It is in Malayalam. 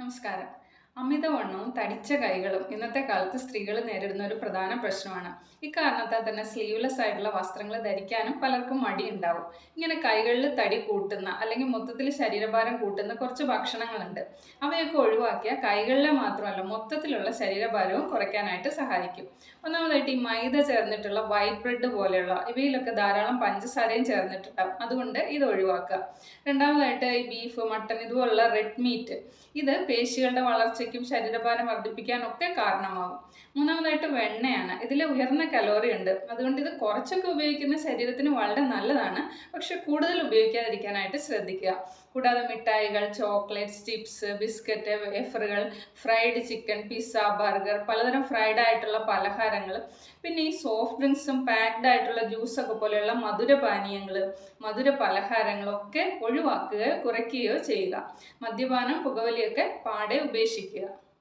നമസ്കാരം അമിതവണ്ണവും തടിച്ച കൈകളും ഇന്നത്തെ കാലത്ത് സ്ത്രീകൾ നേരിടുന്ന ഒരു പ്രധാന പ്രശ്നമാണ്. ഇക്കാരണത്താൽ തന്നെ സ്ലീവ്ലെസ് ആയിട്ടുള്ള വസ്ത്രങ്ങൾ ധരിക്കാനും പലർക്കും മടിയുണ്ടാവും. ഇങ്ങനെ കൈകളിൽ തടി കൂട്ടുന്ന അല്ലെങ്കിൽ മൊത്തത്തിൽ ശരീരഭാരം കൂട്ടുന്ന കുറച്ച് ഭക്ഷണങ്ങളുണ്ട്. അവയൊക്കെ ഒഴിവാക്കിയാൽ കൈകളിലെ മാത്രമല്ല മൊത്തത്തിലുള്ള ശരീരഭാരവും കുറയ്ക്കാനായിട്ട് സഹായിക്കും. ഒന്നാമതായിട്ട് ഈ മൈദ ചേർന്നിട്ടുള്ള വൈറ്റ് ബ്രെഡ് പോലെയുള്ള ഇവയിലൊക്കെ ധാരാളം പഞ്ചസാരയും ചേർന്നിട്ടുണ്ടാവും. അതുകൊണ്ട് ഇത് ഒഴിവാക്കുക. രണ്ടാമതായിട്ട് ഈ ബീഫ് മട്ടൺ ഇതുപോലുള്ള റെഡ് മീറ്റ് ഇത് പേശികളുടെ വളർച്ചയ്ക്കും ശരീരഭാരം വർദ്ധിപ്പിക്കാനും ഒക്കെ കാരണമാകും മൂന്നാമതായിട്ട് വെണ്ണയാണ്. ഇതിൽ ഉയർന്ന കലോറി ഉണ്ട്. അതുകൊണ്ട് ഇത് കുറച്ചൊക്കെ ഉപയോഗിക്കുന്ന ശരീരത്തിന് വളരെ നല്ലതാണ്. പക്ഷെ കൂടുതൽ ഉപയോഗിക്കാതിരിക്കാനായിട്ട് ശ്രദ്ധിക്കുക. കൂടാതെ മിഠായികൾ ചോക്ലേറ്റ്സ് ചിപ്സ് ബിസ്ക്കറ്റ് വേഫറുകൾ ഫ്രൈഡ് ചിക്കൻ പിസ്സ ബർഗർ പലതരം ഫ്രൈഡ് ആയിട്ടുള്ള പലഹാരങ്ങൾ പിന്നെ ഈ സോഫ്റ്റ് ഡ്രിങ്ക്സും പാക്ഡ് ആയിട്ടുള്ള ജ്യൂസൊക്കെ പോലെയുള്ള മധുരപാനീയങ്ങൾ മധുര പലഹാരങ്ങളൊക്കെ ഒഴിവാക്കുകയോ കുറയ്ക്കുകയോ ചെയ്യുക. മദ്യപാനം പുകവലിയൊക്കെ പാടെ ഉപേക്ഷിക്കുക. here.